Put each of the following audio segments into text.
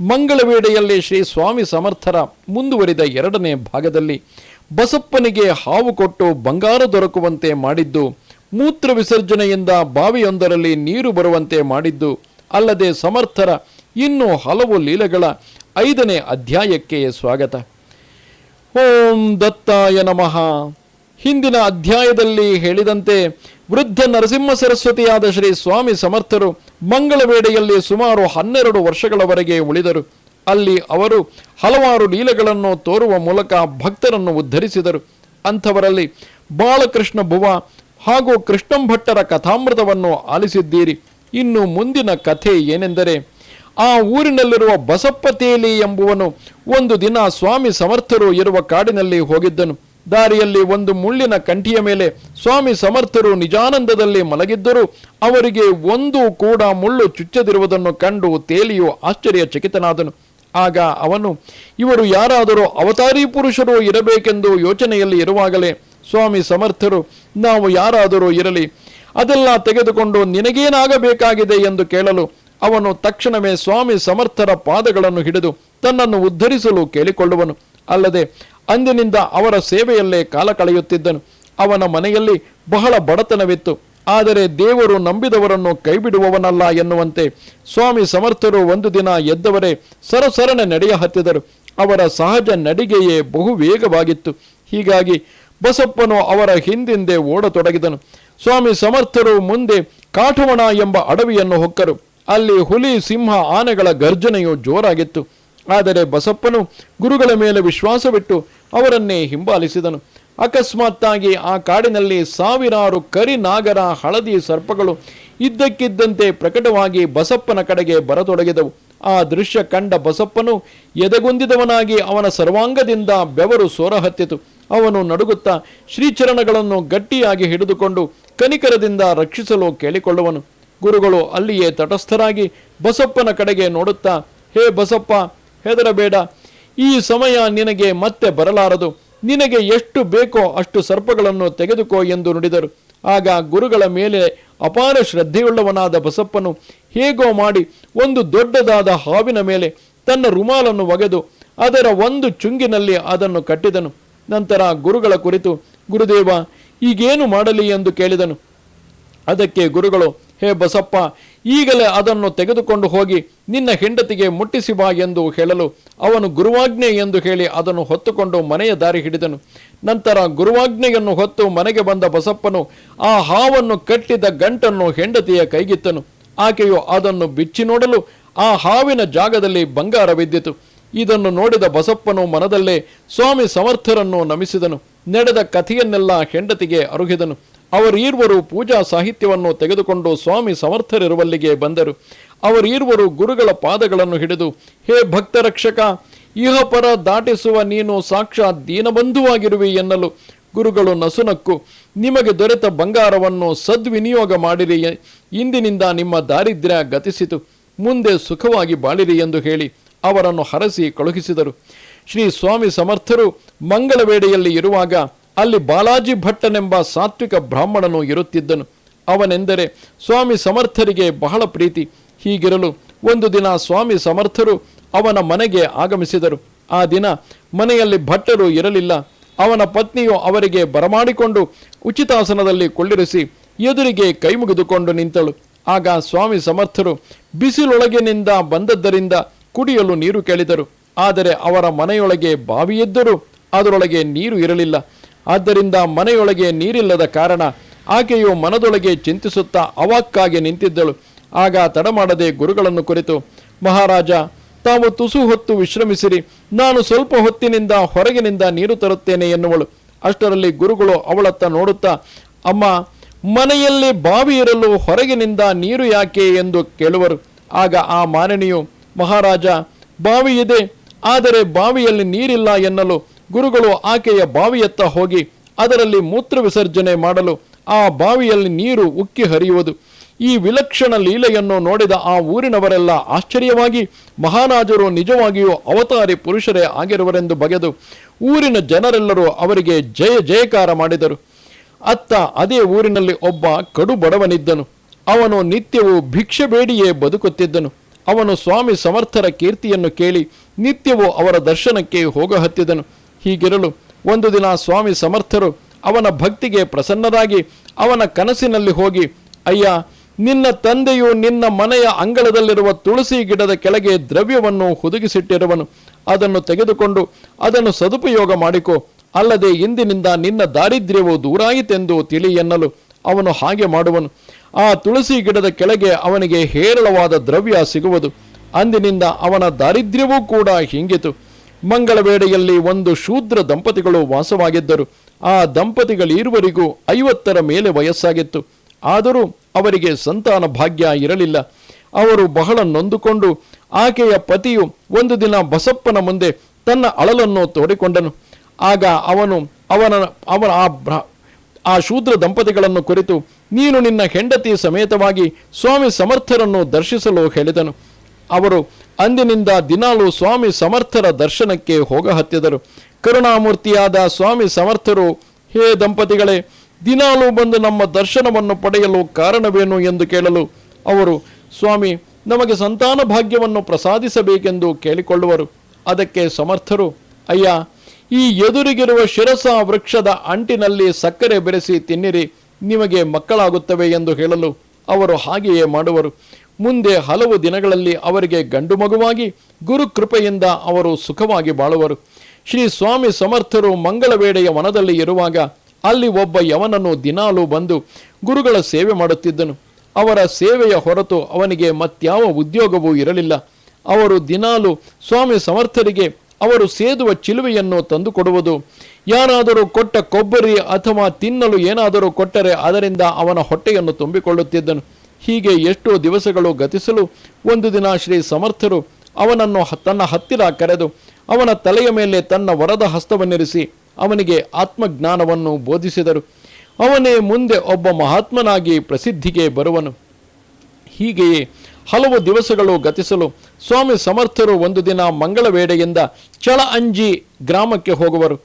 ಮಂಗಳವೇಳೆಯಲ್ಲಿ ಶ್ರೀ ಸ್ವಾಮಿ ಸಮರ್ಥರ ಮುಂದುವರಿದ ಎರಡನೇ ಭಾಗದಲ್ಲಿ ಬಸಪ್ಪನಿಗೆ ಹಾವು ಕೊಟ್ಟು ಬಂಗಾರ ದೊರಕುವಂತೆ ಮಾಡಿದ್ದು, ಮೂತ್ರ ವಿಸರ್ಜನೆಯಿಂದ ಬಾವಿಯೊಂದರಲ್ಲಿ ನೀರು ಬರುವಂತೆ ಮಾಡಿದ್ದು, ಅಲ್ಲದೆ ಸಮರ್ಥರ ಇನ್ನೂ ಹಲವು ಲೀಲೆಗಳ ಐದನೇ ಅಧ್ಯಾಯಕ್ಕೆ ಸ್ವಾಗತ. ಓಂ ದತ್ತಾಯ ನಮಃ. ಹಿಂದಿನ ಅಧ್ಯಾಯದಲ್ಲಿ ಹೇಳಿದಂತೆ ವೃದ್ಧ ನರಸಿಂಹ ಸರಸ್ವತಿಯಾದ ಶ್ರೀ ಸ್ವಾಮಿ ಸಮರ್ಥರು ಮಂಗಳವೇಳೆಯಲ್ಲಿ ಸುಮಾರು ಹನ್ನೆರಡು ವರ್ಷಗಳವರೆಗೆ ಉಳಿದರು. ಅಲ್ಲಿ ಅವರು ಹಲವಾರು ಲೀಲೆಗಳನ್ನು ತೋರುವ ಮೂಲಕ ಭಕ್ತರನ್ನು ಉದ್ಧರಿಸಿದರು. ಅಂಥವರಲ್ಲಿ ಬಾಲಕೃಷ್ಣ ಭುವ ಹಾಗೂ ಕೃಷ್ಣಂಭಟ್ಟರ ಕಥಾಮೃತವನ್ನು ಆಲಿಸಿದ್ದೀರಿ. ಇನ್ನು ಮುಂದಿನ ಕಥೆ ಏನೆಂದರೆ, ಆ ಊರಿನಲ್ಲಿರುವ ಬಸಪ್ಪತೇಲಿ ಎಂಬುವನು ಒಂದು ದಿನ ಸ್ವಾಮಿ ಸಮರ್ಥರು ಇರುವ ಕಾಡಿನಲ್ಲಿ ಹೋಗಿದ್ದನು. ದಾರಿಯಲ್ಲಿ ಒಂದು ಮುಳ್ಳಿನ ಕಂಠಿಯ ಮೇಲೆ ಸ್ವಾಮಿ ಸಮರ್ಥರು ನಿಜಾನಂದದಲ್ಲಿ ಮಲಗಿದ್ದರೂ. ಅವರಿಗೆ ಒಂದು ಕೂಡ ಮುಳ್ಳು ಚುಚ್ಚದಿರುವುದನ್ನು ಕಂಡು ತೇಲಿಯು ಆಶ್ಚರ್ಯಚಕಿತನಾದನು. ಆಗ ಅವನು, ಇವರು ಯಾರಾದರೂ ಅವತಾರಿ ಪುರುಷರು ಇರಬೇಕೆಂದು ಯೋಚನೆಯಲ್ಲಿ ಇರುವಾಗಲೇ ಸ್ವಾಮಿ ಸಮರ್ಥರು, ನಾವು ಯಾರಾದರೂ ಇರಲಿ, ಅದೆಲ್ಲ ತೆಗೆದುಕೊಂಡು ನಿನಗೇನಾಗಬೇಕಾಗಿದೆ ಎಂದು ಕೇಳಲು ಅವನು ತಕ್ಷಣವೇ ಸ್ವಾಮಿ ಸಮರ್ಥರ ಪಾದಗಳನ್ನು ಹಿಡಿದು ತನ್ನನ್ನು ಉದ್ಧರಿಸಲು ಕೇಳಿಕೊಳ್ಳುವನು. ಅಲ್ಲದೆ ಅಂದಿನಿಂದ ಅವರ ಸೇವೆಯಲ್ಲೇ ಕಾಲ ಕಳೆಯುತ್ತಿದ್ದನು. ಅವನ ಮನೆಯಲ್ಲಿ ಬಹಳ ಬಡತನವಿತ್ತು. ಆದರೆ ದೇವರು ನಂಬಿದವರನ್ನು ಕೈಬಿಡುವವನಲ್ಲ ಎನ್ನುವಂತೆ ಸ್ವಾಮಿ ಸಮರ್ಥರು ಒಂದು ದಿನ ಎದ್ದವರೇ ಸರಸರನೆ ನಡೆಯ ಹತ್ತಿದರು ಅವರ ಸಹಜ ನಡಿಗೆಯೇ ಬಹು ವೇಗವಾಗಿತ್ತು ಹೀಗಾಗಿ ಬಸಪ್ಪನು ಅವರ ಹಿಂದಿಂದೆ ಓಡತೊಡಗಿದನು. ಸ್ವಾಮಿ ಸಮರ್ಥರು ಮುಂದೆ ಕಾಠವಣ ಎಂಬ ಅಡವಿಯನ್ನು ಹೊಕ್ಕರು. ಅಲ್ಲಿ ಹುಲಿ, ಸಿಂಹ, ಆನೆಗಳ ಗರ್ಜನೆಯು ಜೋರಾಗಿತ್ತು. ಆದರೆ ಬಸಪ್ಪನು ಗುರುಗಳ ಮೇಲೆ ವಿಶ್ವಾಸವಿಟ್ಟು ಅವರನ್ನೇ ಹಿಂಬಾಲಿಸಿದನು. ಅಕಸ್ಮಾತ್ತಾಗಿ ಆ ಕಾಡಿನಲ್ಲಿ ಸಾವಿರಾರು ಕರಿ ನಾಗರ ಹಳದಿ ಸರ್ಪಗಳು ಇದ್ದಕ್ಕಿದ್ದಂತೆ ಪ್ರಕಟವಾಗಿ ಬಸಪ್ಪನ ಕಡೆಗೆ ಬರತೊಡಗಿದವು. ಆ ದೃಶ್ಯ ಕಂಡ ಬಸಪ್ಪನು ಎದೆಗುಂದಿದವನಾಗಿ ಅವನ ಸರ್ವಾಂಗದಿಂದ ಬೆವರು ಸೋರಹತ್ತಿತು. ಅವನು ನಡುಗುತ್ತಾ ಶ್ರೀಚರಣಗಳನ್ನು ಗಟ್ಟಿಯಾಗಿ ಹಿಡಿದುಕೊಂಡು ಕನಿಕರದಿಂದ ರಕ್ಷಿಸಲು ಕೇಳಿಕೊಳ್ಳುವನು. ಗುರುಗಳು ಅಲ್ಲಿಯೇ ತಟಸ್ಥರಾಗಿ ಬಸಪ್ಪನ ಕಡೆಗೆ ನೋಡುತ್ತಾ, ಹೇ ಬಸಪ್ಪ, ಹೆದರಬೇಡ. ಈ ಸಮಯ ನಿನಗೆ ಮತ್ತೆ ಬರಲಾರದು. ನಿನಗೆ ಎಷ್ಟು ಬೇಕೋ ಅಷ್ಟು ಸರ್ಪಗಳನ್ನು ತೆಗೆದುಕೋ ಎಂದು ನುಡಿದರು. ಆಗ ಗುರುಗಳ ಮೇಲೆ ಅಪಾರ ಶ್ರದ್ಧೆಯುಳ್ಳವನಾದ ಬಸಪ್ಪನು ಹೇಗೋ ಮಾಡಿ ಒಂದು ದೊಡ್ಡದಾದ ಹಾವಿನ ಮೇಲೆ ತನ್ನ ರುಮಾಲನ್ನು ಒಗೆದು ಅದರ ಒಂದು ಚುಂಗಿನಲ್ಲಿ ಅದನ್ನು ಕಟ್ಟಿದನು. ನಂತರ ಗುರುಗಳ ಕುರಿತು, ಗುರುದೇವ, ಈಗೇನು ಮಾಡಲಿ? ಎಂದು ಕೇಳಿದನು. ಅದಕ್ಕೆ ಗುರುಗಳು ಹೇ ಬಸಪ್ಪ, ಈಗಲೇ ಅದನ್ನು ತೆಗೆದುಕೊಂಡು ಹೋಗಿ ನಿನ್ನ ಹೆಂಡತಿಗೆ ಮುಟ್ಟಿಸಿ ಬಾ ಎಂದು ಹೇಳಲು ಅವನು ಗುರುವಾಜ್ಞೆ ಎಂದು ಹೇಳಿ ಅದನ್ನು ಹೊತ್ತುಕೊಂಡು ಮನೆಯ ದಾರಿ ಹಿಡಿದನು. ನಂತರ ಗುರುವಾಜ್ಞೆಯನ್ನು ಹೊತ್ತು ಮನೆಗೆ ಬಂದ ಬಸಪ್ಪನು ಆ ಹಾವನ್ನು ಕಟ್ಟಿದ ಗಂಟನ್ನು ಹೆಂಡತಿಯ ಕೈಗಿತ್ತನು. ಆಕೆಯು ಅದನ್ನು ಬಿಚ್ಚಿ ನೋಡಲು ಆ ಹಾವಿನ ಜಾಗದಲ್ಲಿ ಬಂಗಾರವಿದ್ದಿತು ಇದನ್ನು ನೋಡಿದ ಬಸಪ್ಪನು ಮನದಲ್ಲೇ ಸ್ವಾಮಿ ಸಮರ್ಥರನ್ನು ನಮಿಸಿದನು. ನಡೆದ ಕಥೆಯನ್ನೆಲ್ಲ ಹೆಂಡತಿಗೆ ಅರುಹಿದನು. ಅವರೀರ್ವರು ಪೂಜಾ ಸಾಹಿತ್ಯವನ್ನು ತೆಗೆದುಕೊಂಡು ಸ್ವಾಮಿ ಸಮರ್ಥರಿರುವಲ್ಲಿಗೆ ಬಂದರು. ಅವರೀರ್ವರು ಗುರುಗಳ ಪಾದಗಳನ್ನು ಹಿಡಿದು, ಹೇ ಭಕ್ತರಕ್ಷಕ ಇಹಪರ ದಾಟಿಸುವ ನೀನು ಸಾಕ್ಷಾತ್ ದೀನಬಂಧುವಾಗಿರುವಿ ಎನ್ನಲು ಗುರುಗಳು ನಸುನಕ್ಕು, ನಿಮಗೆ ದೊರೆತ ಬಂಗಾರವನ್ನು ಸದ್ವಿನಿಯೋಗ ಮಾಡಿರಿ, ಇಂದಿನಿಂದ ನಿಮ್ಮ ದಾರಿದ್ರ್ಯ ಗತಿಸಿತು, ಮುಂದೆ ಸುಖವಾಗಿ ಬಾಳಿರಿ ಎಂದು ಹೇಳಿ ಅವರನ್ನು ಹರಸಿ ಕಳುಹಿಸಿದರು. ಶ್ರೀ ಸ್ವಾಮಿ ಸಮರ್ಥರು ಮಂಗಳವೇಡೆಯಲ್ಲಿ ಇರುವಾಗ ಅಲ್ಲಿ ಬಾಲಾಜಿ ಭಟ್ಟನೆಂಬ ಸಾತ್ವಿಕ ಬ್ರಾಹ್ಮಣನು ಇರುತ್ತಿದ್ದನು. ಅವನೆಂದರೆ ಸ್ವಾಮಿ ಸಮರ್ಥರಿಗೆ ಬಹಳ ಪ್ರೀತಿ. ಹೀಗಿರಲು ಒಂದು ದಿನ ಸ್ವಾಮಿ ಸಮರ್ಥರು ಅವನ ಮನೆಗೆ ಆಗಮಿಸಿದರು. ಆ ದಿನ ಮನೆಯಲ್ಲಿ ಭಟ್ಟರು ಇರಲಿಲ್ಲ. ಅವನ ಪತ್ನಿಯು ಅವರಿಗೆ ಬರಮಾಡಿಕೊಂಡು ಉಚಿತಾಸನದಲ್ಲಿ ಕೊಳ್ಳಿರಿಸಿ ಎದುರಿಗೆ ಕೈ ಮುಗಿದುಕೊಂಡು ನಿಂತಳು. ಆಗ ಸ್ವಾಮಿ ಸಮರ್ಥರು ಬಿಸಿಲೊಳಗಿನಿಂದ ಬಂದದ್ದರಿಂದ ಕುಡಿಯಲು ನೀರು ಕೇಳಿದರು. ಆದರೆ ಅವರ ಮನೆಯೊಳಗೆ ಬಾವಿಯಿದ್ದರೂ ಅದರೊಳಗೆ ನೀರು ಇರಲಿಲ್ಲ. ಆದ್ದರಿಂದ ಮನೆಯೊಳಗೆ ನೀರಿಲ್ಲದ ಕಾರಣ ಆಕೆಯು ಮನದೊಳಗೆ ಚಿಂತಿಸುತ್ತಾ ಅವಾಕ್ಕಾಗಿ ನಿಂತಿದ್ದಳು. ಆಗ ತಡಮಾಡದೆ ಗುರುಗಳನ್ನು ಕುರಿತು, ಮಹಾರಾಜ, ತಾವು ತುಸು ಹೊತ್ತು ವಿಶ್ರಮಿಸಿರಿ. ನಾನು ಸ್ವಲ್ಪ ಹೊತ್ತಿನಿಂದ ಹೊರಗಿನಿಂದ ನೀರು ತರುತ್ತೇನೆ ಎನ್ನುವಳು. ಅಷ್ಟರಲ್ಲಿ ಗುರುಗಳು ಅವಳತ್ತ ನೋಡುತ್ತಾ, ಅಮ್ಮ, ಮನೆಯಲ್ಲಿ ಬಾವಿ ಇರಲು ಹೊರಗಿನಿಂದ ನೀರು ಯಾಕೆ? ಎಂದು ಕೇಳುವರು. ಆಗ ಆ ಮಾರಣಿಯು ಮಹಾರಾಜ, ಬಾವಿ ಆದರೆ ಬಾವಿಯಲ್ಲಿ ನೀರಿಲ್ಲ ಎನ್ನಲು ಗುರುಗಳು ಆಕೆಯ ಬಾವಿಯತ್ತ ಹೋಗಿ ಅದರಲ್ಲಿ ಮೂತ್ರ ವಿಸರ್ಜನೆ ಮಾಡಲು ಆ ಬಾವಿಯಲ್ಲಿ ನೀರು ಉಕ್ಕಿ ಹರಿಯುವುದು. ಈ ವಿಲಕ್ಷಣ ಲೀಲೆಯನ್ನು ನೋಡಿದ ಆ ಊರಿನವರೆಲ್ಲ ಆಶ್ಚರ್ಯವಾಗಿ, ಮಹಾರಾಜರು ನಿಜವಾಗಿಯೂ ಅವತಾರಿ ಪುರುಷರೇ ಆಗಿರುವರೆಂದು ಬಗೆದು ಊರಿನ ಜನರೆಲ್ಲರೂ ಅವರಿಗೆ ಜಯ ಜಯಕಾರ ಮಾಡಿದರು. ಅತ್ತ ಅದೇ ಊರಿನಲ್ಲಿ ಒಬ್ಬ ಕಡು ಬಡವನಿದ್ದನು. ಅವನು ನಿತ್ಯವೂ ಭಿಕ್ಷೆ ಬೇಡಿಯೇ ಬದುಕುತ್ತಿದ್ದನು. ಅವನು ಸ್ವಾಮಿ ಸಮರ್ಥರ ಕೀರ್ತಿಯನ್ನು ಕೇಳಿ ನಿತ್ಯವೂ ಅವರ ದರ್ಶನಕ್ಕೆ ಹೋಗ ಹತ್ತಿದನು ಹೀಗಿರಲು ಒಂದು ದಿನ ಸ್ವಾಮಿ ಸಮರ್ಥರು ಅವನ ಭಕ್ತಿಗೆ ಪ್ರಸನ್ನರಾಗಿ ಅವನ ಕನಸಿನಲ್ಲಿ ಹೋಗಿ, ಅಯ್ಯ, ನಿನ್ನ ತಂದೆಯು ನಿನ್ನ ಮನೆಯ ಅಂಗಳದಲ್ಲಿರುವ ತುಳಸಿ ಗಿಡದ ಕೆಳಗೆ ದ್ರವ್ಯವನ್ನು ಹುದುಗಿಸಿಟ್ಟಿರುವನು. ಅದನ್ನು ತೆಗೆದುಕೊಂಡು ಅದನ್ನು ಸದುಪಯೋಗ ಮಾಡಿಕೊ. ಅಲ್ಲದೆ ಇಂದಿನಿಂದ ನಿನ್ನ ದಾರಿದ್ರ್ಯವು ದೂರಾಯಿತೆಂದು ತಿಳಿ ಎನ್ನಲು ಅವನು ಹಾಗೆ ಮಾಡುವನು. ಆ ತುಳಸಿ ಗಿಡದ ಕೆಳಗೆ ಅವನಿಗೆ ಹೇರಳವಾದ ದ್ರವ್ಯ ಸಿಗುವುದು. ಅಂದಿನಿಂದ ಅವನ ದಾರಿದ್ರ್ಯವೂ ಕೂಡ ಹಿಂಗಿತು. ಮಂಗಳವೇಳೆಯಲ್ಲಿ ಒಂದು ಶೂದ್ರ ದಂಪತಿಗಳು ವಾಸವಾಗಿದ್ದರು. ಆ ದಂಪತಿಗಳಿರುವರಿಗೂ ಐವತ್ತರ ಮೇಲೆ ವಯಸ್ಸಾಗಿತ್ತು. ಆದರೂ ಅವರಿಗೆ ಸಂತಾನ ಭಾಗ್ಯ ಇರಲಿಲ್ಲ. ಅವರು ಬಹಳ ನೊಂದುಕೊಂಡು ಆಕೆಯ ಪತಿಯು ಒಂದು ದಿನ ಬಸಪ್ಪನ ಮುಂದೆ ತನ್ನ ಅಳಲನ್ನು ತೋಡಿಕೊಂಡನು. ಆಗ ಅವನು ಅವನ ಅವನ ಆ ಆ ಶೂದ್ರ ದಂಪತಿಗಳನ್ನು ಕುರಿತು, ನೀನು ನಿನ್ನ ಹೆಂಡತಿ ಸಮೇತವಾಗಿ ಸ್ವಾಮಿ ಸಮರ್ಥರನ್ನು ದರ್ಶಿಸಲು ಹೇಳಿದನು. ಅವರು ಅಂದಿನಿಂದ ದಿನಾಲು ಸ್ವಾಮಿ ಸಮರ್ಥರ ದರ್ಶನಕ್ಕೆ ಹೋಗ ಹತ್ತಿದರು. ಕರುಣಾಮೂರ್ತಿಯಾದ ಸ್ವಾಮಿ ಸಮರ್ಥರು, ಹೇ ದಂಪತಿಗಳೇ, ದಿನಾಲು ಬಂದು ನಮ್ಮ ದರ್ಶನವನ್ನು ಪಡೆಯಲು ಕಾರಣವೇನು ಎಂದು ಕೇಳಲು? ಅವರು, ಸ್ವಾಮಿ, ನಮಗೆ ಸಂತಾನ ಭಾಗ್ಯವನ್ನು ಪ್ರಸಾದಿಸಬೇಕೆಂದು ಕೇಳಿಕೊಳ್ಳುವರು. ಅದಕ್ಕೆ ಸಮರ್ಥರು, ಅಯ್ಯ, ಈ ಎದುರಿಗಿರುವ ಶಿರಸ ವೃಕ್ಷದ ಅಂಟಿನಲ್ಲಿ ಸಕ್ಕರೆ ಬೆರೆಸಿ ತಿನ್ನಿರಿ, ನಿಮಗೆ ಮಕ್ಕಳಾಗುತ್ತವೆ ಎಂದು ಹೇಳಲು. ಅವರು ಹಾಗೆಯೇ ಮಾಡುವರು. ಮುಂದೆ ಹಲವು ದಿನಗಳಲ್ಲಿ ಅವರಿಗೆ ಗಂಡು ಮಗುವಾಗಿ, ಗುರು ಕೃಪೆಯಿಂದ ಅವರು ಸುಖವಾಗಿ ಬಾಳುವರು. ಶ್ರೀ ಸ್ವಾಮಿ ಸಮರ್ಥರು ಮಂಗಳವೇಳೆಯ ವನದಲ್ಲಿ ಇರುವಾಗ ಅಲ್ಲಿ ಒಬ್ಬ ಯವನನ್ನು ದಿನಾಲೂ ಬಂದು ಗುರುಗಳ ಸೇವೆ ಮಾಡುತ್ತಿದ್ದನು. ಅವರ ಸೇವೆಯ ಹೊರತು ಅವನಿಗೆ ಮತ್ಯಾವ ಉದ್ಯೋಗವೂ ಇರಲಿಲ್ಲ. ಅವರು ದಿನಾಲು ಸ್ವಾಮಿ ಸಮರ್ಥರಿಗೆ ಅವರು ಸೇದುವ ಚಿಲುವೆಯನ್ನು ತಂದುಕೊಡುವುದು, ಯಾರಾದರೂ ಕೊಟ್ಟ ಕೊಬ್ಬರಿ ಅಥವಾ ತಿನ್ನಲು ಏನಾದರೂ ಕೊಟ್ಟರೆ ಅದರಿಂದ ಅವನ ಹೊಟ್ಟೆಯನ್ನು ತುಂಬಿಕೊಳ್ಳುತ್ತಿದ್ದನು. ಹೀಗೆ ಎಷ್ಟೋ ದಿವಸಗಳು ಗತಿಸಲು ಒಂದು ದಿನ ಶ್ರೀ ಸಮರ್ಥರು ಅವನನ್ನು ತನ್ನ ಹತ್ತಿರ ಕರೆದು ಅವನ ತಲೆಯ ಮೇಲೆ ತನ್ನ ವರದ ಹಸ್ತವನ್ನಿರಿಸಿ ಅವನಿಗೆ ಆತ್ಮಜ್ಞಾನವನ್ನು ಬೋಧಿಸಿದರು. ಅವನೇ ಮುಂದೆ ಒಬ್ಬ ಮಹಾತ್ಮನಾಗಿ ಪ್ರಸಿದ್ಧಿಗೆ ಬರುವನು. ಹೀಗೆಯೇ ಹಲವು ದಿವಸಗಳು ಗತಿಸಲು ಸ್ವಾಮಿ ಸಮರ್ಥರು ಒಂದು ದಿನ ಮಂಗಳವೇಳೆಯಿಂದ ಚಳ ಅಂಜಿ ಗ್ರಾಮಕ್ಕೆ ಹೋಗುವರು.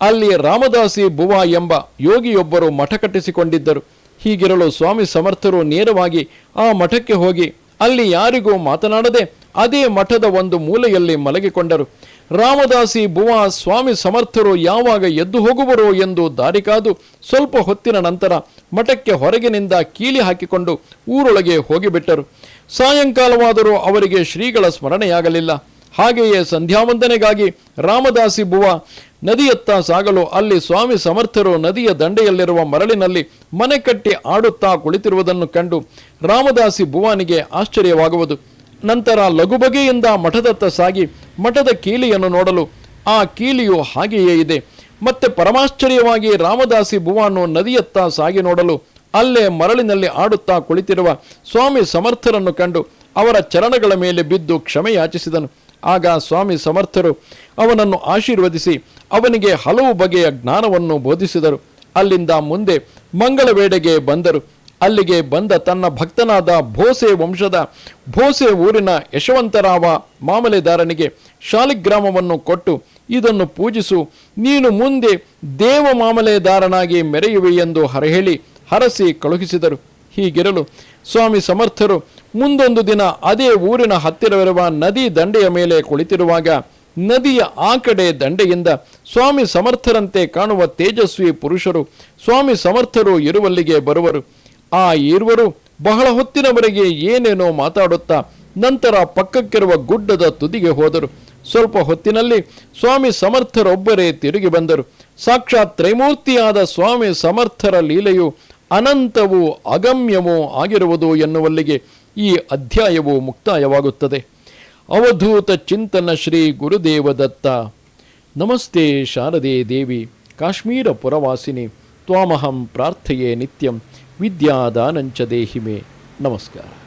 ಅಲ್ಲಿ ರಾಮದಾಸಿ ಬುವ ಎಂಬ ಯೋಗಿಯೊಬ್ಬರು ಮಠ ಕಟ್ಟಿಸಿಕೊಂಡಿದ್ದರು. ಹೀಗಿರಲು ಸ್ವಾಮಿ ಸಮರ್ಥರು ನೇರವಾಗಿ ಆ ಮಠಕ್ಕೆ ಹೋಗಿ ಅಲ್ಲಿ ಯಾರಿಗೂ ಮಾತನಾಡದೆ ಅದೇ ಮಠದ ಒಂದು ಮೂಲೆಯಲ್ಲಿ ಮಲಗಿಕೊಂಡರು. ರಾಮದಾಸಿ ಬುವ ಸ್ವಾಮಿ ಸಮರ್ಥರು ಯಾವಾಗ ಎದ್ದು ಹೋಗುವರೋ ಎಂದು ದಾರಿ ಕಾದು ಸ್ವಲ್ಪ ಹೊತ್ತಿನ ನಂತರ ಮಠಕ್ಕೆ ಹೊರಗಿನಿಂದ ಕೀಲಿ ಹಾಕಿಕೊಂಡು ಊರೊಳಗೆ ಹೋಗಿಬಿಟ್ಟರು. ಸಾಯಂಕಾಲವಾದರೂ ಅವರಿಗೆ ಶ್ರೀಗಳ ಸ್ಮರಣೆಯಾಗಲಿಲ್ಲ. ಹಾಗೆಯೇ ಸಂಧ್ಯಾವಂದನೆಗಾಗಿ ರಾಮದಾಸಿ ಬುವ ನದಿಯತ್ತ ಸಾಗಲು ಅಲ್ಲಿ ಸ್ವಾಮಿ ಸಮರ್ಥರು ನದಿಯ ದಂಡೆಯಲ್ಲಿರುವ ಮರಳಿನಲ್ಲಿ ಮನೆ ಕಟ್ಟಿ ಆಡುತ್ತಾ ಕುಳಿತಿರುವುದನ್ನು ಕಂಡು ರಾಮದಾಸಿ ಭುವಾನಿಗೆ ಆಶ್ಚರ್ಯವಾಗುವುದು. ನಂತರ ಲಘುಬಗೆಯಿಂದ ಮಠದತ್ತ ಸಾಗಿ ಮಠದ ಕೀಲಿಯನ್ನು ನೋಡಲು ಆ ಕೀಲಿಯು ಹಾಗೆಯೇ ಇದೆ. ಮತ್ತೆ ಪರಮಾಶ್ಚರ್ಯವಾಗಿ ರಾಮದಾಸಿ ಭುವಾನು ನದಿಯತ್ತ ಸಾಗಿ ನೋಡಲು ಅಲ್ಲೇ ಮರಳಿನಲ್ಲಿ ಆಡುತ್ತಾ ಕುಳಿತಿರುವ ಸ್ವಾಮಿ ಸಮರ್ಥರನ್ನು ಕಂಡು ಅವರ ಚರಣಗಳ ಮೇಲೆ ಬಿದ್ದು ಕ್ಷಮೆ ಯಾಚಿಸಿದನು ಆಗ ಸ್ವಾಮಿ ಸಮರ್ಥರು ಅವನನ್ನು ಆಶೀರ್ವದಿಸಿ ಅವನಿಗೆ ಹಲವು ಬಗೆಯ ಜ್ಞಾನವನ್ನು ಬೋಧಿಸಿದರು. ಅಲ್ಲಿಂದ ಮುಂದೆ ಮಂಗಳವೇಡೆಗೆ ಬಂದರು. ಅಲ್ಲಿಗೆ ಬಂದ ತನ್ನ ಭಕ್ತನಾದ ಭೋಸೆ ವಂಶದ ಭೋಸೆ ಊರಿನ ಯಶವಂತರಾವ ಮಾಮಲೆದಾರನಿಗೆ ಶಾಲಿಗ್ರಾಮವನ್ನು ಕೊಟ್ಟು ಇದನ್ನು ಪೂಜಿಸು, ನೀನು ಮುಂದೆ ದೇವ ಮಾಮಲೆದಾರನಾಗಿ ಮೆರೆಯುವೆ ಎಂದು ಹರಹೇಳಿ ಹರಸಿ ಕಳುಹಿಸಿದರು. ಹೀಗಿರಲು ಸ್ವಾಮಿ ಸಮರ್ಥರು ಮುಂದೊಂದು ದಿನ ಅದೇ ಊರಿನ ಹತ್ತಿರವಿರುವ ನದಿ ದಂಡೆಯ ಮೇಲೆ ಕುಳಿತಿರುವಾಗ ನದಿಯ ಆ ಕಡೆ ದಂಡೆಯಿಂದ ಸ್ವಾಮಿ ಸಮರ್ಥರಂತೆ ಕಾಣುವ ತೇಜಸ್ವಿ ಪುರುಷರು, ಸ್ವಾಮಿ ಸಮರ್ಥರು ಇರುವಲ್ಲಿಗೆ ಬರುವರು. ಆ ಇರುವರು ಬಹಳ ಹೊತ್ತಿನವರೆಗೆ ಏನೇನೋ ಮಾತಾಡುತ್ತಾ ನಂತರ ಪಕ್ಕಕ್ಕಿರುವ ಗುಡ್ಡದ ತುದಿಗೆ ಹೋದರು. ಸ್ವಲ್ಪ ಹೊತ್ತಿನಲ್ಲಿ ಸ್ವಾಮಿ ಸಮರ್ಥರೊಬ್ಬರೇ ತಿರುಗಿ ಬಂದರು. ಸಾಕ್ಷಾತ್ ತ್ರೈಮೂರ್ತಿಯಾದ ಸ್ವಾಮಿ ಸಮರ್ಥರ ಲೀಲೆಯು ಅನಂತವೂ ಅಗಮ್ಯವೋ ಆಗಿರುವುದು ಎನ್ನುವಲ್ಲಿಗೆ ಈ ಅಧ್ಯಾಯವು ಮುಕ್ತಾಯವಾಗುತ್ತದೆ. ಅವಧೂತ ಚಿಂತನ ಶ್ರೀ ಗುರುದೇವದತ್ತ. ನಮಸ್ತೆ ಶಾರದೆ ದೇವಿ, ಕಾಶ್ಮೀರ ಪುರವಾಸಿನಿ, ತ್ವಾಮಹಂ ಪ್ರಾರ್ಥೆಯೇ ನಿತ್ಯಂ, ವಿದ್ಯಾದಾನಂಚ ದೇಹಿಮೆ. ನಮಸ್ಕಾರ.